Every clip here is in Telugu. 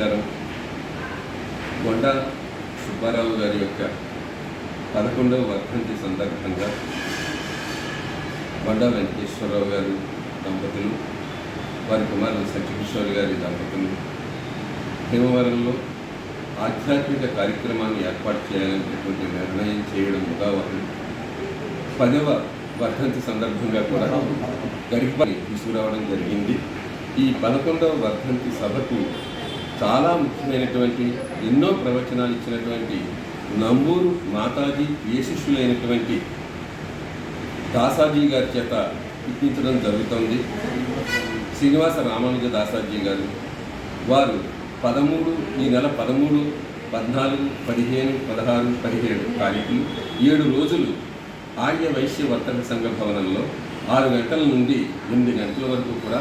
ప్రచారం కొండా సుబ్బారావు గారి యొక్క పదకొండవ వర్ధంతి సందర్భంగా కొండా వెంకటేశ్వరరావు గారు దంపతులు వారి కుమారులు సత్యకిషోర్ గారి దంపతులు భీమవరంలో ఆధ్యాత్మిక కార్యక్రమాన్ని ఏర్పాటు చేయాలనేటువంటి నిర్ణయం చేయడం ఉదాహరణ. పదవ వర్ధంతి సందర్భంగా కూడా గరికపల్లి తీసుకురావడం జరిగింది. ఈ పదకొండవ వర్ధంతి సభకు చాలా ముఖ్యమైనటువంటి ఎన్నో ప్రవచనాలు ఇచ్చినటువంటి నంబూరు మాతాజీ శిష్యులైనటువంటి దాసాజీ గారి చేత ఇప్పించడం జరుగుతుంది. శ్రీనివాస రామానుజ దాసాజీ గారు వారు పదమూడు ఈ నెల పదమూడు పద్నాలుగు పదిహేను పదహారు పదిహేడు తారీఖులు ఏడు రోజులు ఆర్య వైశ్య వర్తక సంఘ భవనంలో ఆరు గంటల నుండి ఎనిమిది గంటల వరకు కూడా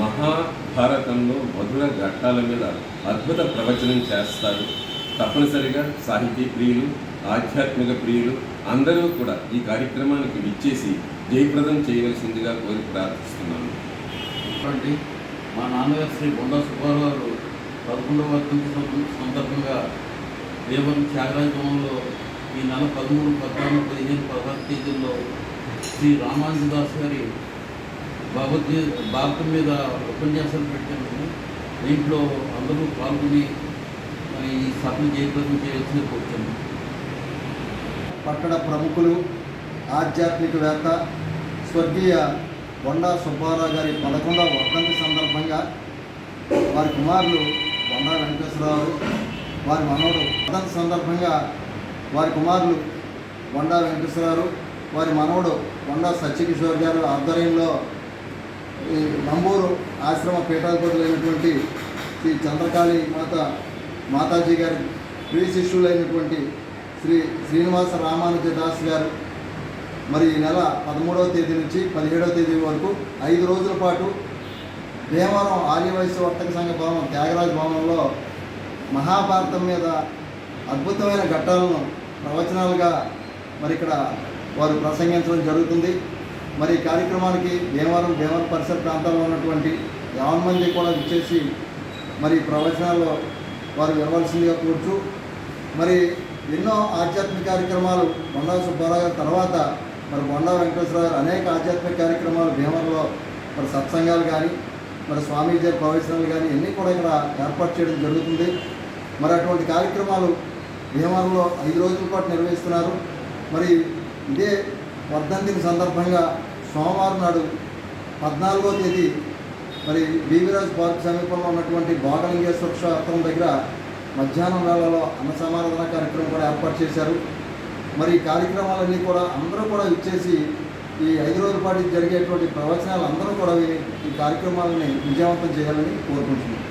మహాభారతంలో మధుర ఘట్టాల మీద అద్భుత ప్రవచనం చేస్తారు. తప్పనిసరిగా సాహితీ ప్రియులు ఆధ్యాత్మిక ప్రియులు అందరూ కూడా ఈ కార్యక్రమానికి విచ్చేసి జయప్రదం చేయవలసిందిగా కోరి ప్రార్థిస్తున్నాను. ఇటువంటి మా నాన్నగారు శ్రీ బొండా సుబ్బారావు గారు పదకొండవ వర్ధంతి సందర్భంగా దేవరం త్యాగరాజభవన్లో ఈ నెల పదమూడు పద్నాలుగు పదిహేను పదహారు తేదీల్లో శ్రీ రామానుజదాస్ గారి భగవద్గీత భారతం మీద ఉపన్యాసాలు పెట్టాను దీంట్లో అందరూ పాల్గొని ఈ సభను జయప్రదం చేయవలసింది కోరుతున్నాను. పట్టణ ప్రముఖులు ఆధ్యాత్మికవేత్త స్వర్గీయ బొండా సుబ్బారావు గారి పదకొండవ వర్ధంతి సందర్భంగా వారి కుమారులు బొండా వెంకటేశ్వరరావు వారి మనవడు వర్ధంతి సందర్భంగా వారి కుమారులు బొండా వెంకటేశ్వరరావు వారి మనవడు కొండ సత్యకిషోర్ గారు ఆధ్వర్యంలో ఈ నంబూరు ఆశ్రమ పీఠాధిపతులైనటువంటి శ్రీ చంద్రకాళి మాత మాతాజీ గారి ప్రియ శిష్యులైనటువంటి శ్రీ శ్రీనివాస రామానుజ దాస్ గారు. మరి ఈ నెల పదమూడవ తేదీ నుంచి పదిహేడవ తేదీ వరకు ఐదు రోజుల పాటు భీమవరం ఆర్యవైశ్య వర్తక సంఘ భవనం త్యాగరాజ భవనంలో మహాభారతం మీద అద్భుతమైన ఘట్టాలను ప్రవచనాలుగా మరి ఇక్కడ వారు ప్రసంగించడం జరుగుతుంది. మరి ఈ కార్యక్రమానికి భీమవరం భీమవరం పరిసర ప్రాంతాల్లో ఉన్నటువంటి యావన్ మంది కూడా విచ్చేసి మరి ప్రవచనాల్లో వారు వినవలసిందిగా కూర్చు మరి ఎన్నో ఆధ్యాత్మిక కార్యక్రమాలు బొండా సుబ్బారావు గారి తర్వాత మరి బొండా వెంకటేశ్వర గారు అనేక ఆధ్యాత్మిక కార్యక్రమాలు భీమవరంలో మరి సత్సంగాలు కానీ మరి స్వామీజీ ప్రవచనాలు కానీ ఇవన్నీ కూడా ఇక్కడ ఏర్పాటు చేయడం జరుగుతుంది. మరి అటువంటి కార్యక్రమాలు భీమవరంలో ఐదు రోజుల పాటు నిర్వహిస్తున్నారు. మరి ఇదే వర్ధంతిని సందర్భంగా సోమవారం నాడు పద్నాలుగో తేదీ మరి బీవీరాజ్ పార్క్ సమీపంలో ఉన్నటువంటి బాగలింగేశ్వర క్షేత్రం దగ్గర మధ్యాహ్నం వేళలో అన్న సమారాధన కార్యక్రమం కూడా ఏర్పాటు చేశారు. మరి ఈ కార్యక్రమాలన్నీ కూడా అందరూ కూడా ఇచ్చేసి ఈ ఐదు రోజుల పాటు జరిగేటువంటి ప్రవచనాలు అందరూ కూడా విని ఈ కార్యక్రమాలని విజయవంతం చేయాలని కోరుకుంటున్నాను